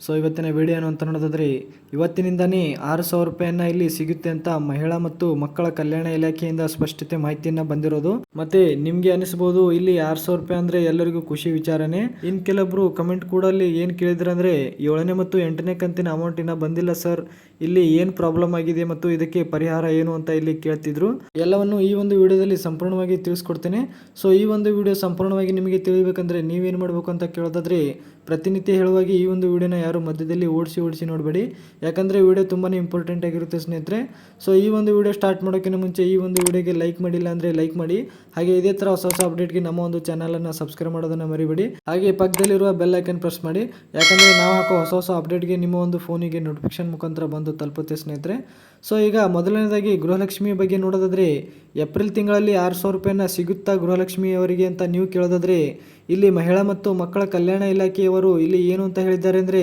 So ಇವತ್ತಿನ video ಏನು ಅಂತ ನೋಡೋದಾದ್ರೆ, ಇವತ್ತಿನಿಂದನೇ ಆರು ಸಾವಿರ ರೂಪಾಯಿಯನ್ನ ಇಲ್ಲಿ ಸಿಗುತ್ತೆ ಅಂತ ಮಹಿಳಾ ಮತ್ತು ಮಕ್ಕಳ ಕಲ್ಯಾಣ ಇಲಾಖೆಯಿಂದ ಸ್ಪಷ್ಟತೆ ಮಾಹಿತಿಯನ್ನ ಬಂದಿರೋದು. ಮತ್ತೆ ನಿಮ್ಗೆ ಅನಿಸಬಹುದು ಇಲ್ಲಿ ಆರು ಸಾವಿರ ರೂಪಾಯಿ ಅಂದ್ರೆ ಎಲ್ಲರಿಗೂ ಖುಷಿ ವಿಚಾರನೆ. ಇನ್ ಕೆಲವೊಬ್ರು ಕಮೆಂಟ್ ಕೂಡ ಅಲ್ಲಿ ಏನ್ ಕೇಳಿದ್ರೆ ಅಂದ್ರೆ, ಏಳನೇ ಮತ್ತು ಎಂಟನೇ ಕಂತಿನ ಅಮೌಂಟ್ ಇನ್ನ ಬಂದಿಲ್ಲ ಸರ್. ಇಲ್ಲಿ ಏನ್ ಪ್ರಾಬ್ಲಮ್ ಆಗಿದೆ ಮತ್ತು ಇದಕ್ಕೆ ಪರಿಹಾರ ಏನು ಅಂತ ಇಲ್ಲಿ ಕೇಳ್ತಿದ್ರು. ಎಲ್ಲವನ್ನು ಈ ಒಂದು ವಿಡಿಯೋದಲ್ಲಿ ಸಂಪೂರ್ಣವಾಗಿ ತಿಳಿಸ್ಕೊಡ್ತೇನೆ. ಸೊ ಈ ಒಂದು ವಿಡಿಯೋ ಸಂಪೂರ್ಣವಾಗಿ ನಿಮಗೆ ತಿಳಿಬೇಕಂದ್ರೆ ನೀವೇನು ಮಾಡಬೇಕು ಅಂತ ಕೇಳೋದಾದ್ರೆ, ಪ್ರತಿನಿತ್ಯ ಹೇಳುವಾಗಿ ಈ ಒಂದು ವಿಡಿಯೋನ ಯಾರು ಮಧ್ಯದಲ್ಲಿ ಓಡಿಸಿ ಓಡಿಸಿ ನೋಡಬೇಡಿ. ಯಾಕಂದರೆ ವಿಡಿಯೋ ತುಂಬಾ ಇಂಪಾರ್ಟೆಂಟ್ ಆಗಿರುತ್ತೆ ಸ್ನೇಹಿತರೆ. ಸೊ ಈ ಒಂದು ವಿಡಿಯೋ ಸ್ಟಾರ್ಟ್ ಮಾಡೋಕ್ಕಿಂತ ಮುಂಚೆ ಈ ಒಂದು ವಿಡಿಯೋಗೆ ಲೈಕ್ ಮಾಡಿಲ್ಲ ಅಂದರೆ ಲೈಕ್ ಮಾಡಿ. ಹಾಗೆ ಇದೇ ಥರ ಹೊಸ ಹೊಸ ಅಪ್ಡೇಟ್ಗೆ ನಮ್ಮ ಒಂದು ಚಾನಲನ್ನು ಸಬ್ಸ್ಕ್ರೈಬ್ ಮಾಡೋದನ್ನು ಮರಿಬೇಡಿ. ಹಾಗೆ ಪಕ್ಕದಲ್ಲಿರುವ ಬೆಲ್ ಐಕನ್ ಪ್ರೆಸ್ ಮಾಡಿ. ಯಾಕಂದರೆ ನಾವು ಹಾಕೋ ಹೊಸ ಹೊಸ ಅಪ್ಡೇಟ್ಗೆ ನಿಮ್ಮ ಒಂದು ಫೋನಿಗೆ ನೋಟಿಫಿಕೇಶನ್ ಮುಖಾಂತರ ಬಂದು ತಲುಪುತ್ತೆ ಸ್ನೇಹಿತರೆ. ಸೊ ಈಗ ಮೊದಲನೇದಾಗಿ ಗೃಹಲಕ್ಷ್ಮಿ ಬಗ್ಗೆ ನೋಡೋದಾದ್ರೆ, ಏಪ್ರಿಲ್ ತಿಂಗಳಲ್ಲಿ ಆರು ಸಾವಿರ ರೂಪಾಯಿನ ಸಿಗುತ್ತಾ ಗೃಹಲಕ್ಷ್ಮಿಯವರಿಗೆ ಅಂತ ನೀವು ಕೇಳೋದಾದ್ರೆ, ಇಲ್ಲಿ ಮಹಿಳಾ ಮತ್ತು ಮಕ್ಕಳ ಕಲ್ಯಾಣ ಇಲಾಖೆಯವರು ಇಲ್ಲಿ ಏನು ಅಂತ ಹೇಳಿದ್ದಾರೆ ಅಂದರೆ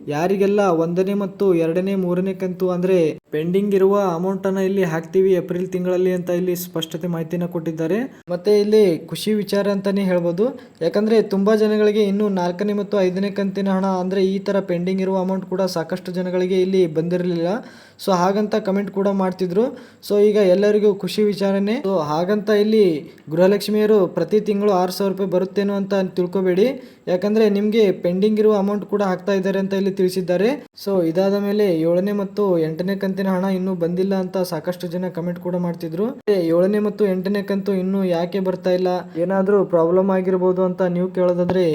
ಯಾರಿಗೆಲ್ಲ ಒಂದನೇ ಮತ್ತು ಎರಡನೇ, ಮೂರನೇ ಕಂತು ಅಂದರೆ ಪೆಂಡಿಂಗ್ ಇರುವ ಅಮೌಂಟನ್ನು ಇಲ್ಲಿ ಹಾಕ್ತೀವಿ ಏಪ್ರಿಲ್ ತಿಂಗಳಲ್ಲಿ ಅಂತ ಇಲ್ಲಿ ಸ್ಪಷ್ಟತೆ ಮಾಹಿತಿನ ಕೊಟ್ಟಿದ್ದಾರೆ. ಮತ್ತೆ ಇಲ್ಲಿ ಖುಷಿ ವಿಚಾರ ಅಂತಾನೆ ಹೇಳ್ಬೋದು. ಯಾಕಂದ್ರೆ ತುಂಬಾ ಜನಗಳಿಗೆ ಇನ್ನು ನಾಲ್ಕನೇ ಮತ್ತು ಐದನೇ ಕಂತಿನ ಹಣ ಅಂದ್ರೆ ಈ ತರ ಪೆಂಡಿಂಗ್ ಇರುವ ಅಮೌಂಟ್ ಕೂಡ ಸಾಕಷ್ಟು ಜನಗಳಿಗೆ ಇಲ್ಲಿ ಬಂದಿರಲಿಲ್ಲ. ಸೊ ಹಾಗಂತ ಕಮೆಂಟ್ ಕೂಡ ಮಾಡ್ತಿದ್ರು. ಸೊ ಈಗ ಎಲ್ಲರಿಗೂ ಖುಷಿ ವಿಚಾರನೇ. ಸೊ ಹಾಗಂತ ಇಲ್ಲಿ ಗೃಹಲಕ್ಷ್ಮಿಯರು ಪ್ರತಿ ತಿಂಗಳು ಆರು ಸಾವಿರ ರೂಪಾಯಿ ಬರುತ್ತೇನೋ ಅಂತ ತಿಳ್ಕೊಬೇಡಿ. ಯಾಕಂದ್ರೆ ನಿಮಗೆ ಪೆಂಡಿಂಗ್ ಇರುವ ಅಮೌಂಟ್ ಕೂಡ ಹಾಕ್ತಾ ಇದ್ದಾರೆ ಅಂತ ಇಲ್ಲಿ ತಿಳಿಸಿದ್ದಾರೆ. ಸೊ, ಇದಾದ ಮೇಲೆ ಏಳನೇ ಮತ್ತು ಎಂಟನೇ ಕಂತಿನ ಹಣ ಇನ್ನೂ ಬಂದಿಲ್ಲ ಅಂತ ಸಾಕಷ್ಟು ಜನ ಕಮೆಂಟ್ ಕೂಡ ಮಾಡ್ತಿದ್ರು. ಏಳನೇ ಮತ್ತು ಎಂಟನೇ ಕಂತು ಇನ್ನೂ ಯಾಕೆ ಬರ್ತಾ ಇಲ್ಲ? ಏನಾದರೂ ಪ್ರಾಬ್ಲಮ್ ಆಗಿರ್ಬೋದು ಅಂತ ನೀವು ಕೇಳೋದಾದ್ರೆ,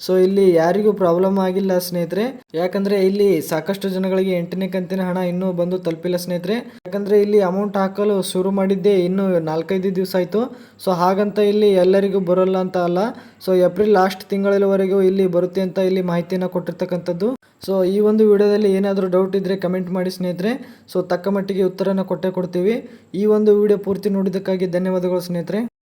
ಸೊ, ಇಲ್ಲಿ ಯಾರಿಗೂ ಪ್ರಾಬ್ಲಮ್ ಆಗಿಲ್ಲ ಸ್ನೇಹಿತರೆ. ಯಾಕಂದ್ರೆ ಇಲ್ಲಿ ಸಾಕಷ್ಟು ಜನಗಳಿಗೆ ಎಂಟನೇ ಕಂತಿನ ಹಣ ಇನ್ನೂ ಬಂದು ತಲುಪಿಲ್ಲ ಸ್ನೇಹಿತರೆ. ಯಾಕಂದ್ರೆ ಇಲ್ಲಿ ಅಮೌಂಟ್ ಹಾಕಲು ಶುರು ಮಾಡಿದ್ದೆ ಇನ್ನು ನಾಲ್ಕೈದು ದಿವಸ ಆಯ್ತು. ಸೊ, ಹಾಗಂತ ಇಲ್ಲಿ ಎಲ್ಲರಿಗೂ ಬರೋಲ್ಲ ಅಂತ ಅಲ್ಲ. ಸೊ, ಏಪ್ರಿಲ್ ಲಾಸ್ಟ್ ತಿಂಗಳವರೆಗೂ ಇಲ್ಲಿ ಬರುತ್ತೆ ಅಂತ ಇಲ್ಲಿ ಮಾಹಿತಿಯನ್ನು ಕೊಟ್ಟಿರ್ತಕ್ಕಂಥದ್ದು. ಸೊ ಈ ಒಂದು ವಿಡಿಯೋದಲ್ಲಿ ಏನಾದರೂ ಡೌಟ್ ಇದ್ದರೆ ಕಮೆಂಟ್ ಮಾಡಿ ಸ್ನೇಹಿತರೆ. ಸೊ ತಕ್ಕ ಮಟ್ಟಿಗೆ ಉತ್ತರನ ಕೊಟ್ಟೇ ಕೊಡ್ತೀವಿ. ಈ ಒಂದು ವಿಡಿಯೋ ಪೂರ್ತಿ ನೋಡಿದ್ದಕ್ಕಾಗಿ ಧನ್ಯವಾದಗಳು ಸ್ನೇಹಿತರೆ.